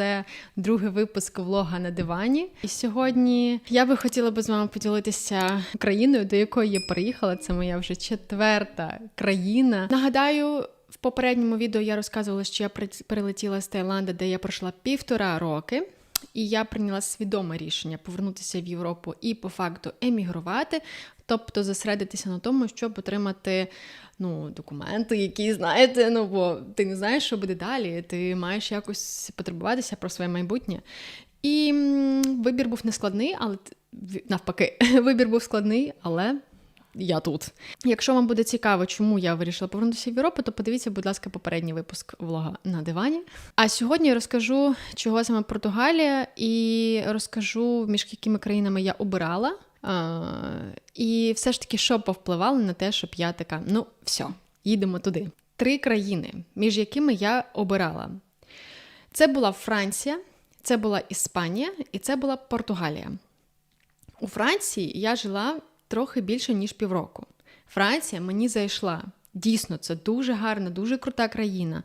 Це другий випуск влога на дивані. І сьогодні я би хотіла би з вами поділитися країною, до якої я приїхала. Це моя вже четверта країна. Нагадаю. В попередньому відео я розказувала, що я прилетіла з Таїланда, де я пройшла півтора роки, і я прийняла свідоме рішення повернутися в Європу і по факту емігрувати, тобто зосередитися на тому, щоб отримати ну, документи, які знаєте, ну бо ти не знаєш, що буде далі. Ти маєш якось потребуватися про своє майбутнє. І вибір був не складний, але навпаки, вибір був складний, але. Я тут. Якщо вам буде цікаво, чому я вирішила повернутися в Європу, то подивіться, будь ласка, попередній випуск влога на дивані. А сьогодні я розкажу, чого саме Португалія, і розкажу, між якими країнами я обирала і все ж таки, що повпливало на те, щоб я така, ну, все, їдемо туди. Три країни, між якими я обирала. Це була Франція, це була Іспанія і це була Португалія. У Франції я жила трохи більше, ніж півроку. Франція мені зайшла. Дійсно, це дуже гарна, дуже крута країна.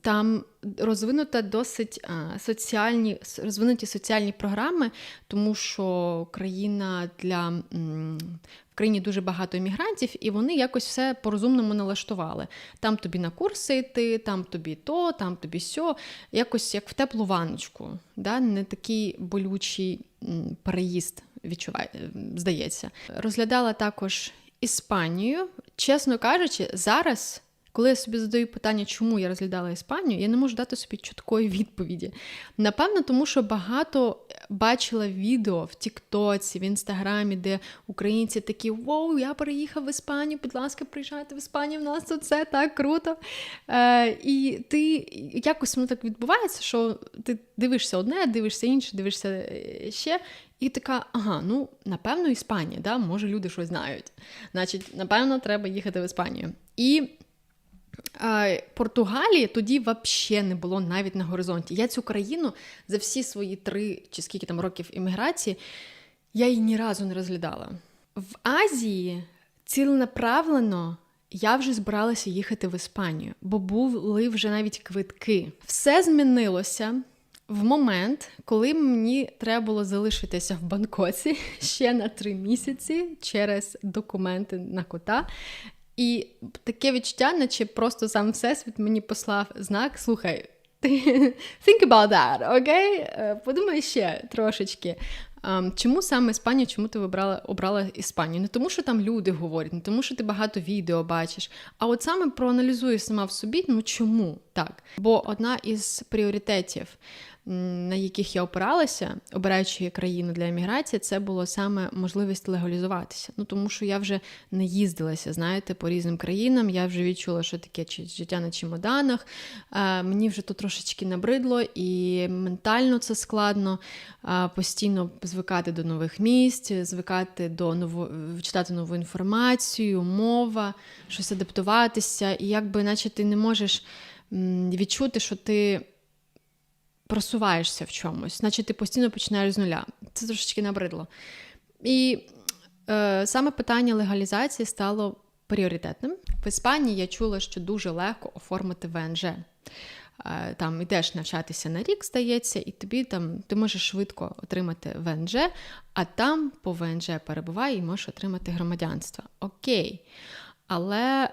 Там розвинута досить соціальні розвинуті соціальні програми, тому що країна для в країні дуже багато іммігрантів, і вони якось все по-розумному налаштували. Там тобі на курси йти, там тобі то, там тобі сьо, якось як в теплу ванночку. Да? Не такий болючий переїзд відчуває, здається. Розглядала також Іспанію. Чесно кажучи, зараз. Коли я собі задаю питання, чому я розглядала Іспанію, я не можу дати собі чіткої відповіді. Напевно, тому що багато бачила відео в Тіктоці, в Інстаграмі, де українці такі: Воу, я переїхав в Іспанію, будь ласка, приїжджайте в Іспанію, в нас тут все так круто. Е, І ти якось воно так відбувається, що ти дивишся одне, дивишся інше, дивишся е, ще. І така, ага, ну напевно, Іспанія, да? може люди щось знають. Значить, напевно, треба їхати в Іспанію. І Португалії тоді взагалі не було навіть на горизонті. Я цю країну за всі свої три чи скільки там років імміграції, я її ні разу не розглядала. В Азії ціленаправлено я вже збиралася їхати в Іспанію, бо були вже навіть квитки. Все змінилося. В момент, коли мені треба було залишитися в Бангкоці ще на три місяці через документи на кота, і таке відчуття, наче просто сам всесвіт мені послав знак. Слухай, think about that, окей? Okay? Подумай ще трошечки. Чому саме Іспанія, чому ти вибрала, обрала Іспанію? Не тому, що там люди говорять, не тому, що ти багато відео бачиш, а от саме проаналізуєш сама в собі, ну чому так? Бо одна із пріоритетів на яких я опиралася, обираючи країну для еміграції, це було саме можливість легалізуватися. Ну тому що я вже не їздилася, знаєте, по різним країнам. Я вже відчула, що таке життя на чемоданах. Мені вже то трошечки набридло, і ментально це складно постійно звикати до нових місць, звикати до ново... читати нову інформацію, мова, щось адаптуватися, і якби наче ти не можеш відчути, що ти просуваєшся в чомусь, значить ти постійно починаєш з нуля. Це трошечки набридло. І е, саме питання легалізації стало пріоритетним. В Іспанії я чула, що дуже легко оформити ВНЖ. Е, там йдеш навчатися на рік, здається, і тобі там ти можеш швидко отримати ВНЖ, а там по ВНЖ перебуває і можеш отримати громадянство. Окей. Але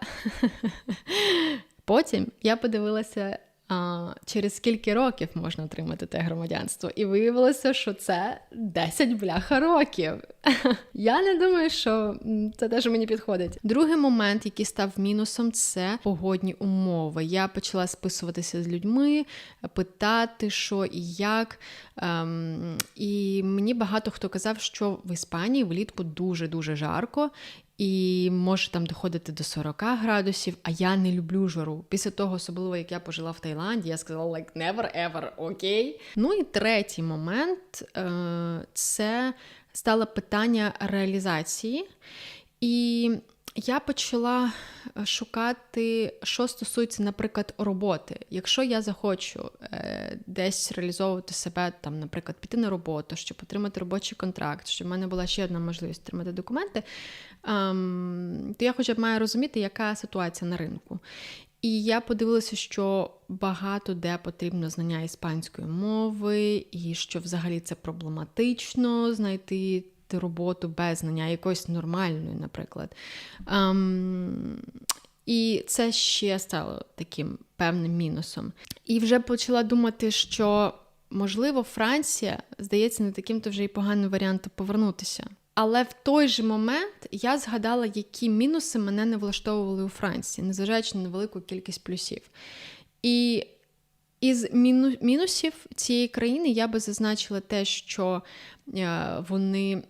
потім я подивилася а, через скільки років можна отримати те громадянство. І виявилося, що це 10 бляха років. Я не думаю, що це теж мені підходить. Другий момент, який став мінусом, це погодні умови. Я почала списуватися з людьми, питати, що і як. Ем, І мені багато хто казав, що в Іспанії влітку дуже-дуже жарко, і може там доходити до 40 градусів, а я не люблю жару. Після того, особливо як я пожила в Таїланді, я сказала like never ever, окей. Okay? Ну і третій момент е, це стало питання реалізації. І я почала е, шукати, що стосується, наприклад, роботи. Якщо я захочу е, десь реалізовувати себе, там, наприклад, піти на роботу, щоб отримати робочий контракт, щоб в мене була ще одна можливість отримати документи, е, то я хоча б маю розуміти, яка ситуація на ринку. І я подивилася, що багато де потрібно знання іспанської мови, і що взагалі це проблематично знайти роботу без знання якоїсь нормальної, наприклад. Um, і це ще стало таким певним мінусом. І вже почала думати, що можливо Франція здається не таким то вже й поганим варіантом повернутися. Але в той же момент я згадала, які мінуси мене не влаштовували у Франції, незважаючи на велику кількість плюсів. І із міну... мінусів цієї країни я би зазначила те, що е, вони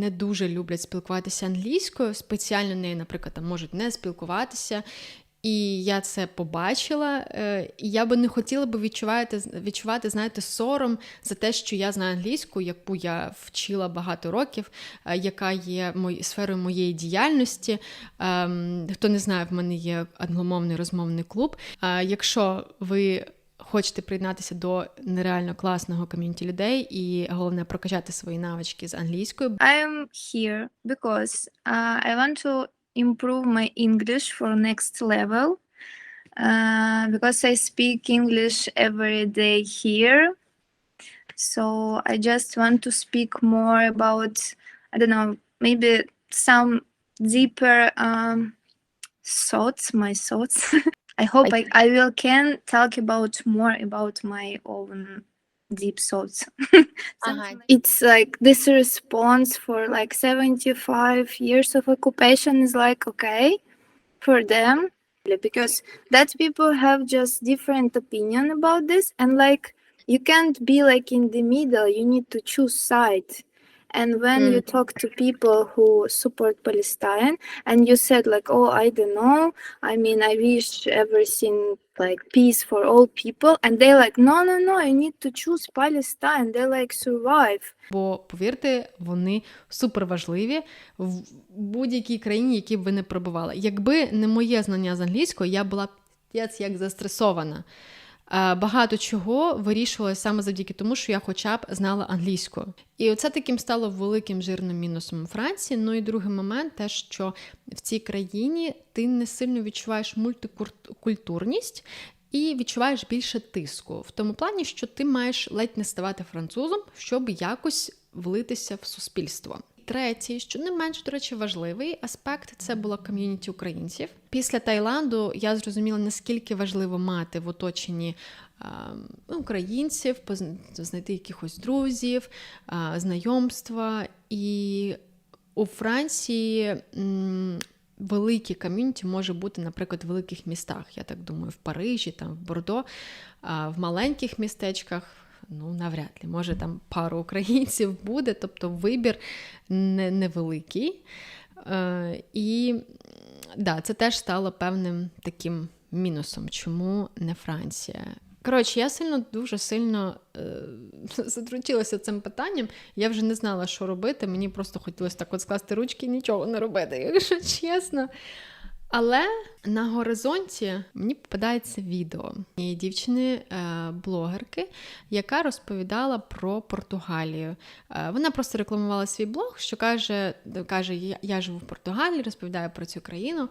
не дуже люблять спілкуватися англійською, спеціально нею, наприклад, там можуть не спілкуватися. І я це побачила. Е, і я би не хотіла би відчувати, відчувати, знаєте, сором за те, що я знаю англійську, яку я вчила багато років, е, яка є мої, сферою моєї діяльності. Ем, хто не знає, в мене є англомовний розмовний клуб. Якщо ви хочете приєднатися до нереально класного ком'юніті людей і головне прокачати свої навички з англійською. I am here because uh, I want to improve my English for next level uh, because I speak English every day here. So I just want to speak more about I don't know maybe some deeper um, thoughts, my thoughts. I hope I, I will can talk about more about my own deep thoughts. Something uh-huh. like- It's like this response for like 75 years of occupation is like okay for them because that people have just different opinion about this and like you can't be like in the middle you need to choose side and when Mm. you talk to people who support palestine and you said like oh i don't know i mean i wish everything like peace for all people and they're like no no no i need to choose palestine they like survive Бо повірте, вони супер важливі в будь-якій країні, які б ви не пробували. Якби не моє знання з англійської, я була як застресована. Е, Багато чого вирішувалося саме завдяки тому, що я хоча б знала англійську. І оце таким стало великим жирним мінусом у Франції. Ну і другий момент, те, що в цій країні ти не сильно відчуваєш мультикультурність. І відчуваєш більше тиску в тому плані, що ти маєш ледь не ставати французом, щоб якось влитися в суспільство. Третій, що не менш, до речі, важливий аспект це була ком'юніті українців. Після Таїланду я зрозуміла, наскільки важливо мати в оточенні а, українців, знайти якихось друзів, знайомства. І у Франції м, великі ком'юніті може бути, наприклад, в великих містах. Я так думаю, в Парижі, там, в Бордо, в маленьких містечках. Ну, навряд ли, може там пару українців буде, тобто вибір не, невеликий. Е, і да, це теж стало певним таким мінусом, чому не Франція. Коротше, я сильно дуже сильно е, затручилася цим питанням. Я вже не знала, що робити. Мені просто хотілося так от скласти ручки і нічого не робити, якщо чесно. Але на горизонті мені попадається відео дівчини-блогерки, яка розповідала про Португалію. Е, Вона просто рекламувала свій блог, що каже, каже: я живу в Португалії, розповідаю про цю країну.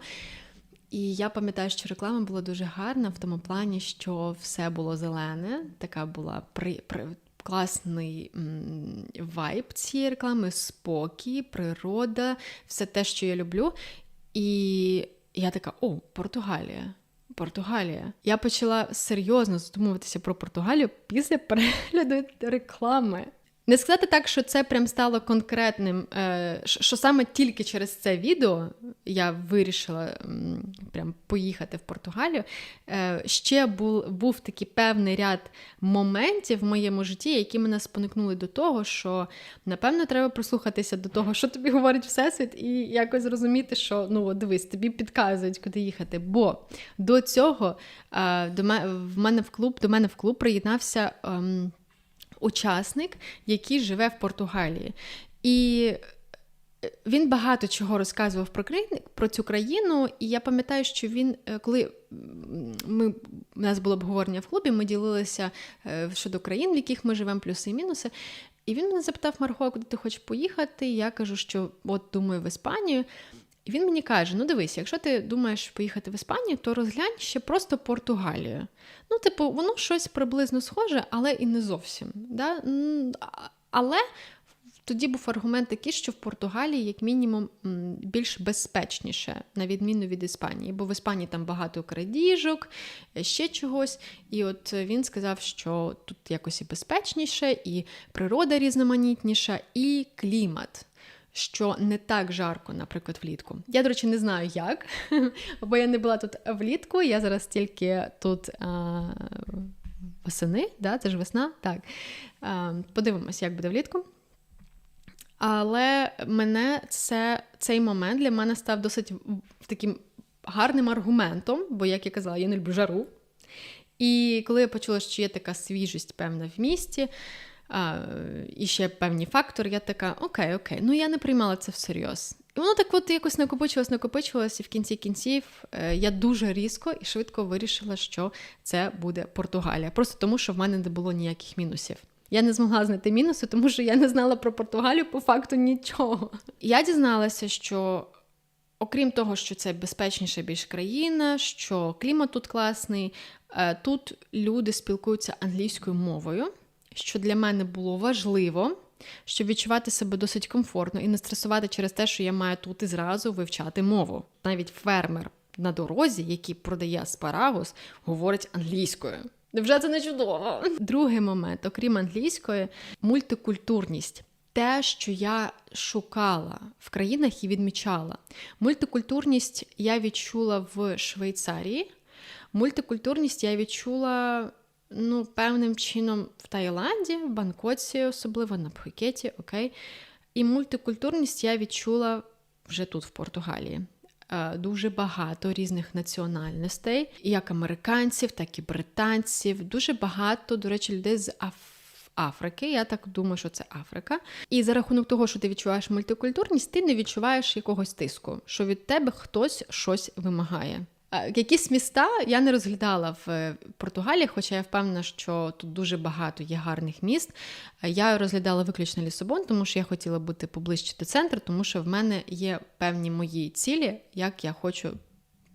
І я пам'ятаю, що реклама була дуже гарна в тому плані, що все було зелене, така була при, при класний м, вайб цієї реклами, спокій, природа, все те, що я люблю. І я така: о, Португалія. Португалія. Я почала серйозно задумуватися про Португалію після перегляду реклами. Не сказати так, що це прям стало конкретним, е, що саме тільки через це відео я вирішила прям поїхати в Португалію. Е, Ще був, був такий певний ряд моментів в моєму житті, які мене спонукнули до того, що напевно треба прислухатися до того, що тобі говорить Всесвіт, і якось зрозуміти, що ну дивись, тобі підказують, куди їхати. Бо до цього е, до мене в мене в клуб до мене в клуб приєднався. Учасник, який живе в Португалії. І він багато чого розказував про країну, про цю країну, і я пам'ятаю, що він, е, коли ми, у нас було обговорення в клубі, ми ділилися е, щодо країн, в яких ми живемо, плюси і мінуси. І він мене запитав Марго, куди ти хочеш поїхати? Я кажу, що от думаю в Іспанію. І він мені каже: ну дивись, якщо ти думаєш поїхати в Іспанію, то розглянь ще просто Португалію. Ну, типу, воно щось приблизно схоже, але і не зовсім. Да? Але тоді був аргумент такий, що в Португалії, як мінімум, більш безпечніше, на відміну від Іспанії. Бо в Іспанії там багато крадіжок, ще чогось. І от він сказав, що тут якось і безпечніше, і природа різноманітніша, і клімат. Що не так жарко, наприклад, влітку. Я, до речі, не знаю як, бо я не була тут влітку. Я зараз тільки тут а, восени, да? це ж весна. Так. А, подивимось, як буде влітку. Але мене це, цей момент для мене став досить таким гарним аргументом, бо, як я казала, я не люблю жару. І коли я почула, що є така свіжість певна в місті, а, і ще певні фактори, я така, окей, окей, ну я не приймала це всерйоз. І воно так от якось накопичувалось, накопичувалось, і в кінці кінців е, я дуже різко і швидко вирішила, що це буде Португалія. Просто тому, що в мене не було ніяких мінусів. Я не змогла знайти мінуси, тому що я не знала про Португалію по факту нічого. Я дізналася, що окрім того, що це безпечніша більш країна, що клімат тут класний, е, тут люди спілкуються англійською мовою, що для мене було важливо, щоб відчувати себе досить комфортно і не стресувати через те, що я маю тут і зразу вивчати мову. Навіть фермер на дорозі, який продає аспарагус, говорить англійською. Невже це не чудово? Другий момент, окрім англійської, мультикультурність. Те, що я шукала в країнах і відмічала. Мультикультурність я відчула в Швейцарії. Мультикультурність я відчула ну, певним чином в Таїланді, в Бангкоці, особливо на Пхукеті, окей. І мультикультурність я відчула вже тут, в Португалії. Е, Дуже багато різних національностей, як американців, так і британців. Дуже багато, до речі, людей з Аф... Африки. Я так думаю, що це Африка. І за рахунок того, що ти відчуваєш мультикультурність, ти не відчуваєш якогось тиску, що від тебе хтось щось вимагає. Якісь міста я не розглядала в е, Португалії, хоча я впевнена, що тут дуже багато є гарних міст. Я розглядала виключно Лісабон, тому що я хотіла бути поближче до центру, тому що в мене є певні мої цілі, як я хочу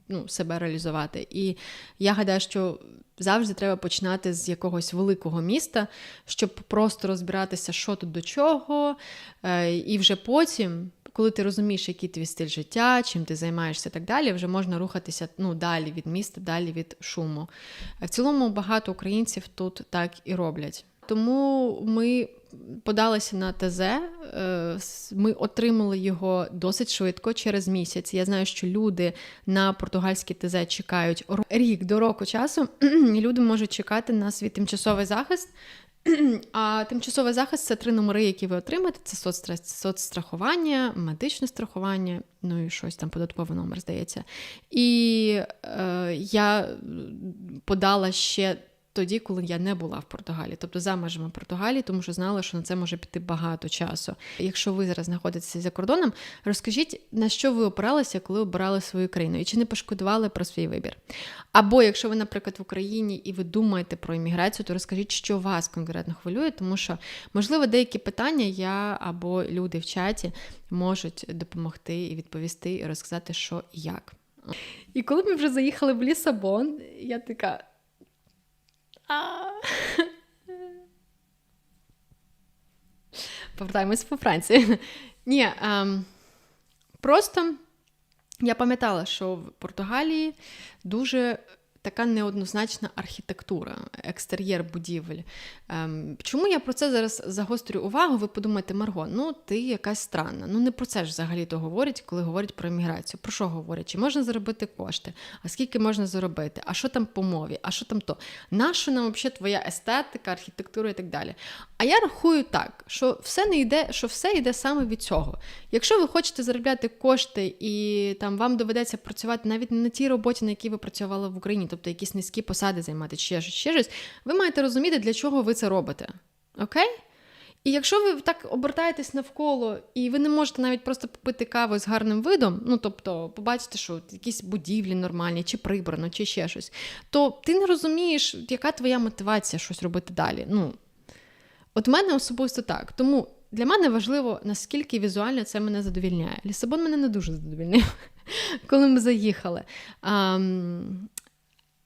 ну, себе реалізувати. І я гадаю, що завжди треба починати з якогось великого міста, щоб просто розбиратися, що тут до чого, е, і вже потім. Коли ти розумієш, який твій стиль життя, чим ти займаєшся і так далі, вже можна рухатися ну, далі від міста, далі від шуму. В цілому багато українців тут так і роблять. Тому ми подалися на ТЗ, е, ми отримали його досить швидко, через місяць. Я знаю, що люди на португальське ТЗ чекають рік до року часу, і люди можуть чекати на свій тимчасовий захист. А тимчасовий захист це три номери, які ви отримаєте: це соцстра- соцстрахування, медичне страхування, ну і щось там податковий номер, здається. І е, я подала ще тоді, коли я не була в Португалії, тобто за межами Португалії, тому що знала, що на це може піти багато часу. Якщо ви зараз знаходитеся за кордоном, розкажіть, на що ви опиралися, коли обирали свою країну, і чи не пошкодували про свій вибір. Або якщо ви, наприклад, в Україні і ви думаєте про імміграцію, то розкажіть, що вас конкретно хвилює, тому що, можливо, деякі питання я або люди в чаті можуть допомогти і відповісти, і розказати, що і як. І коли ми вже заїхали в Лісабон, я така. «А». Повертаємось по Франції. Ні, ем, просто я пам'ятала, що в Португалії дуже така неоднозначна архітектура, екстер'єр будівель. Ем, чому я про це зараз загострю увагу? Ви подумаєте, Марго, ну ти якась странна. Ну не про це ж взагалі то говорять, коли говорять про імміграцію. Про що говорять? Чи можна заробити кошти? А скільки можна заробити? А що там по мові? А що там то? Нащо нам взагалі твоя естетика, архітектура і так далі? А я рахую так, що все не йде, що все йде саме від цього. Якщо ви хочете заробляти кошти і там вам доведеться працювати навіть не на тій роботі, на якій ви працювали в Україні, тобто якісь низькі посади займати, ще щось, ще щось, ви маєте розуміти, для чого ви це робите. Окей? І якщо ви так обертаєтесь навколо, і ви не можете навіть просто попити каву з гарним видом, ну тобто побачити, що якісь будівлі нормальні, чи прибрано, чи ще щось, то ти не розумієш, яка твоя мотивація щось робити далі. Ну, От в мене особисто так. Тому для мене важливо, наскільки візуально це мене задовільняє. Лісабон мене не дуже задовільнив, коли ми заїхали.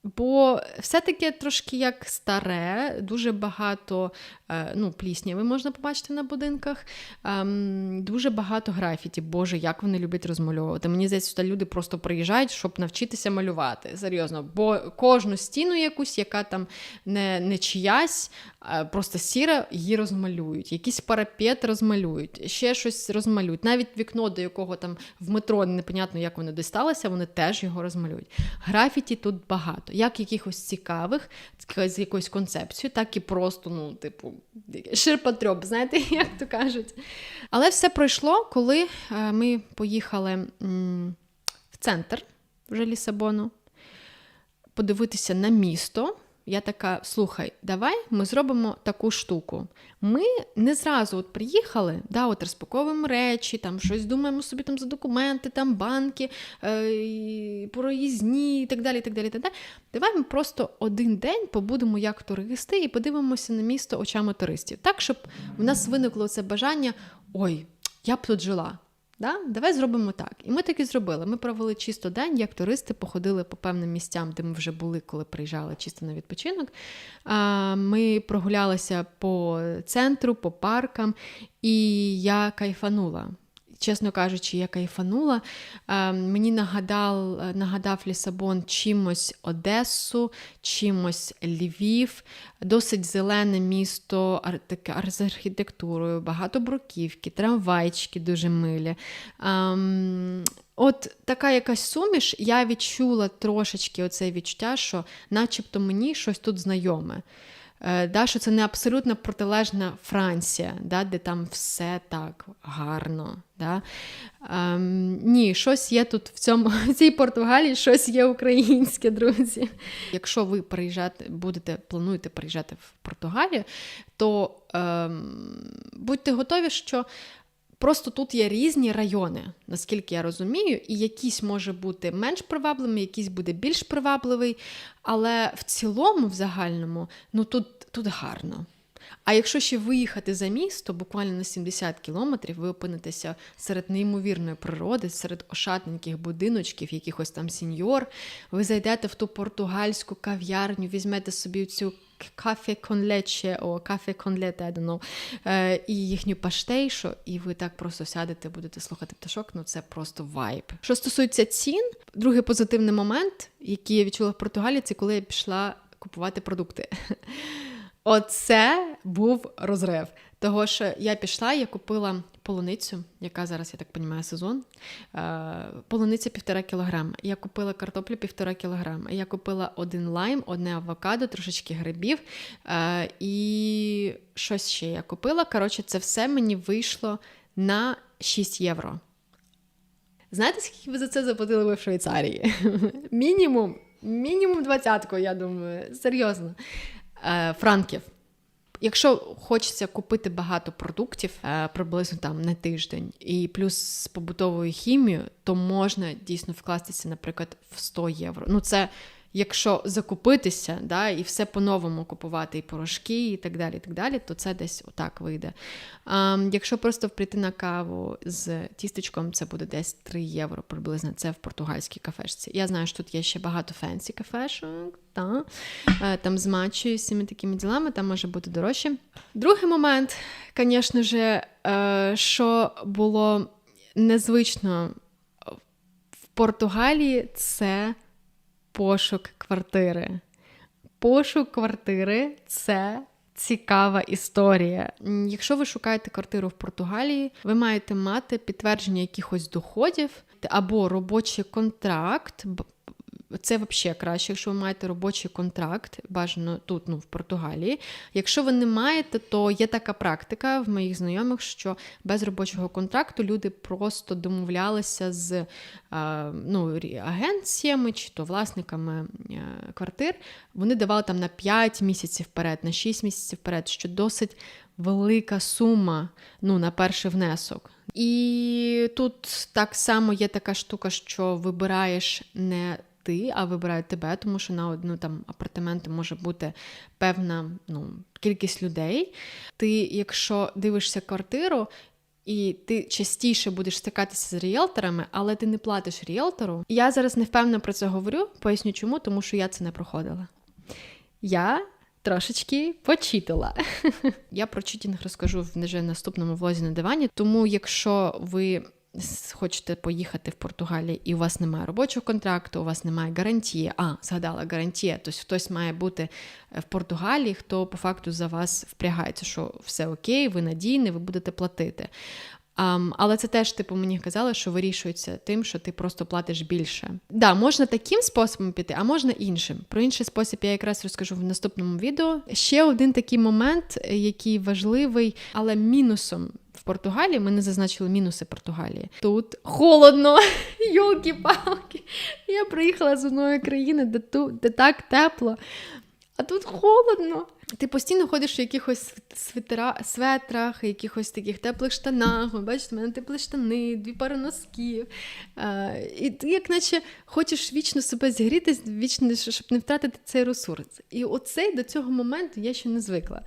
Бо все-таки трошки як старе, дуже багато е, ну, плісняви можна побачити на будинках, ем, дуже багато графіті. Боже, як вони люблять розмальовувати. Мені здається, сюди люди просто приїжджають, щоб навчитися малювати. Серйозно, бо кожну стіну якусь, яка там не, не чиясь, просто сіра, її розмалюють. Якийсь парапет розмалюють, ще щось розмалюють. Навіть вікно, до якого там в метро непонятно, як воно дісталося, вони теж його розмалюють. Графіті тут багато, як якихось цікавих, з якоюсь концепцією, так і просто, ну, типу, ширпотрьоп, знаєте, як то кажуть. Але все пройшло, коли е, ми поїхали в центр вже Лісабону, подивитися на місто. Я така, слухай, давай ми зробимо таку штуку. Ми не зразу от приїхали, да, от розпаковуємо речі, там щось думаємо собі там за документи, там банки, е, проїзні і так далі. так далі, і так далі. Давай ми просто один день побудемо як туристи і подивимося на місто очами туристів. Так, щоб в нас виникло це бажання: ой, я б тут жила. Да? Давай зробимо так. І ми так і зробили. Ми провели чисто день, як туристи походили по певним місцям, де ми вже були, коли приїжджали чисто на відпочинок. Ми прогулялися по центру, по паркам, і я кайфанула чесно кажучи, я кайфанула. Е, мені нагадав нагадав Лісабон чимось Одесу, чимось Львів, досить зелене місто з архітектурою, багато бруківки, трамвайчики дуже милі. Ем, От така якась суміш, я відчула трошечки оце відчуття, що начебто мені щось тут знайоме. Е, да, що це не абсолютно протилежна Франція, да, де там все так гарно. Да. Ем, Ні, щось є тут в цьому, в цій Португалії, щось є українське, друзі. Якщо ви приїжджати, будете, плануєте приїжджати в Португалію, то ем, будьте готові, що Просто тут є різні райони, наскільки я розумію, і якийсь може бути менш привабливий, якийсь буде більш привабливий. Але в цілому, в загальному, ну тут, тут гарно. А якщо ще виїхати за місто, буквально на 70 кілометрів, ви опинитеся серед неймовірної природи, серед ошатненьких будиночків, якихось там сіньор, ви зайдете в ту португальську кав'ярню, візьмете собі цю кафе кон лече, о кафе кон лете, I don't know, е, і їхню паштейшу, і ви так просто сядете, будете слухати пташок, ну це просто вайб. Що стосується цін, другий позитивний момент, який я відчула в Португалії, це коли я пішла купувати продукти. Оце був розрив. Того що я пішла, я купила полуницю, яка зараз, я так розумію, сезон. Е, полуниця півтора кілограма. Я купила картоплю півтора кілограма. Я купила один лайм, одне авокадо, трошечки грибів е, і щось ще я купила. Коротше, це все мені вийшло на 6 євро. Знаєте, скільки ви за це заплатили ви в Швейцарії? Мінімум, мінімум двадцятку, я думаю, серйозно. Е, франків. Якщо хочеться купити багато продуктів е, приблизно там на тиждень, і плюс з побутовою хімією, то можна дійсно вкластися, наприклад, в 100 євро. Ну, це якщо закупитися, да, і все по-новому купувати, і порошки, і так далі, і так далі, то це десь отак вийде. А, Якщо просто прийти на каву з тістечком, це буде десь 3 євро приблизно. Це в португальській кафешці. Я знаю, що тут є ще багато фенсі кафешок, та, е, там з матчою, з цими такими ділами, там може бути дорожче. Другий момент, звісно ж, е, що було незвично в Португалії, це пошук квартири. Пошук квартири це цікава історія. Якщо ви шукаєте квартиру в Португалії, ви маєте мати підтвердження якихось доходів або робочий контракт, це взагалі краще, якщо ви маєте робочий контракт, бажано тут, ну, в Португалії. Якщо ви не маєте, то є така практика в моїх знайомих, що без робочого контракту люди просто домовлялися з ну, агенціями чи то власниками е, квартир. Вони давали там на 5 місяців вперед, на 6 місяців вперед, що досить велика сума ну, на перший внесок. І тут так само є така штука, що вибираєш не ти, а вибирають тебе, тому що на одну там апартаменти може бути певна ну, кількість людей. Ти, якщо дивишся квартиру, і ти частіше будеш стикатися з ріелторами, але ти не платиш ріелтору. Я зараз не впевнено про це говорю, поясню чому, тому що я це не проходила. Я трошечки почитала. Я про читінг розкажу в вже наступному влозі на дивані. Тому, якщо ви хочете поїхати в Португалію і у вас немає робочого контракту, у вас немає гарантії, а згадала гарантія, тобто хтось має бути е, в Португалії, хто по факту за вас впрягається, що все окей, ви надійні, ви будете платити. Ам, але це теж, типу, мені казали, що вирішується тим, що ти просто платиш більше. Да, можна таким способом піти, а можна іншим. Про інший спосіб я якраз розкажу в наступному відео. Ще один такий момент, е, який важливий, але мінусом в Португалії ми не зазначили мінуси Португалії. Тут холодно, йолки-палки. Я приїхала з одної країни, де тут де так тепло. А тут холодно. Ти постійно ходиш в якихось свитера, светрах, якихось таких теплих штанах. Бачите, в мене теплі штани, дві пари носків. А, і ти, як наче хочеш вічно себе зігріти, вічно, щоб не втратити цей ресурс. І оцей до цього моменту я ще не звикла.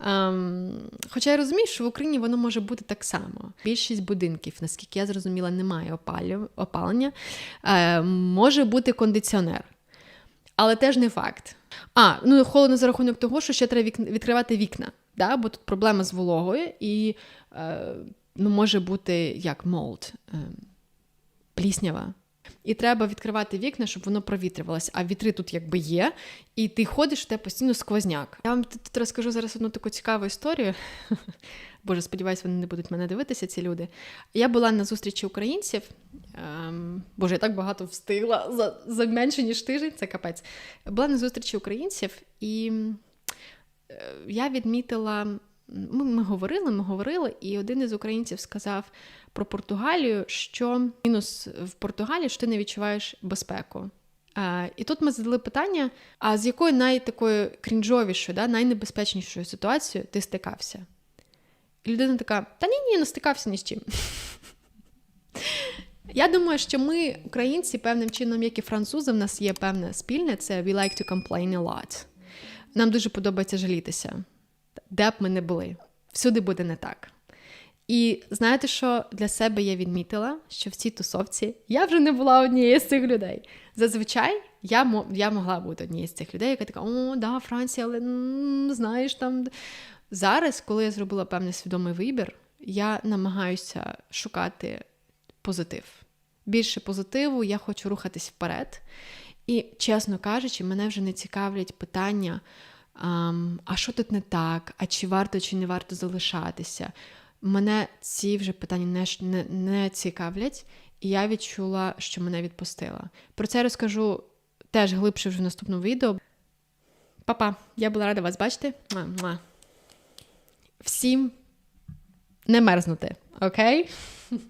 Ем, хоча я розумію, що в Україні воно може бути так само. Більшість будинків, наскільки я зрозуміла, немає опалення. Е, може бути кондиціонер. Але теж не факт. А, ну холодно за рахунок того, що ще треба вік... відкривати вікна, да? бо тут проблема з вологою, і е, ну, може бути як молд, е, пліснява. І треба відкривати вікна, щоб воно провітрювалося. А вітри тут якби є, і ти ходиш, у тебе постійно сквозняк. Я вам тут розкажу зараз одну таку цікаву історію. Боже, сподіваюся, вони не будуть мене дивитися, ці люди. Я була на зустрічі українців. Ем, Боже, я так багато встигла за, за менше, ніж тиждень, це капець. Була на зустрічі українців, і е, я відмітила. Ми, ми говорили, ми говорили, і один із українців сказав про Португалію, що мінус в Португалії, що ти не відчуваєш безпеку. Е, і тут ми задали питання: а з якою найтакою крінжовішою, да, найнебезпечнішою ситуацією ти стикався? І людина така: та ні, ні, не стикався ні з чим. Я думаю, що ми, українці, певним чином, як і французи, в нас є певне спільне, це we like to complain a lot. Нам дуже подобається жалітися, де б ми не були. Всюди буде не так. І знаєте, що для себе я відмітила, що в цій тусовці я вже не була однією з цих людей. Зазвичай я, я могла бути однією з цих людей, яка така, о, да, Франція, але знаєш там. Зараз, коли я зробила певний свідомий вибір, я намагаюся шукати позитив. Більше позитиву, я хочу рухатись вперед. І, чесно кажучи, мене вже не цікавлять питання, а що тут не так, а чи варто, чи не варто залишатися. Мене ці вже питання не, не, не цікавлять, і я відчула, що мене відпустила. Про це розкажу теж глибше вже в наступному відео. Па-па, я була рада вас бачити. Муа-муа. Всім не мерзнути, окей?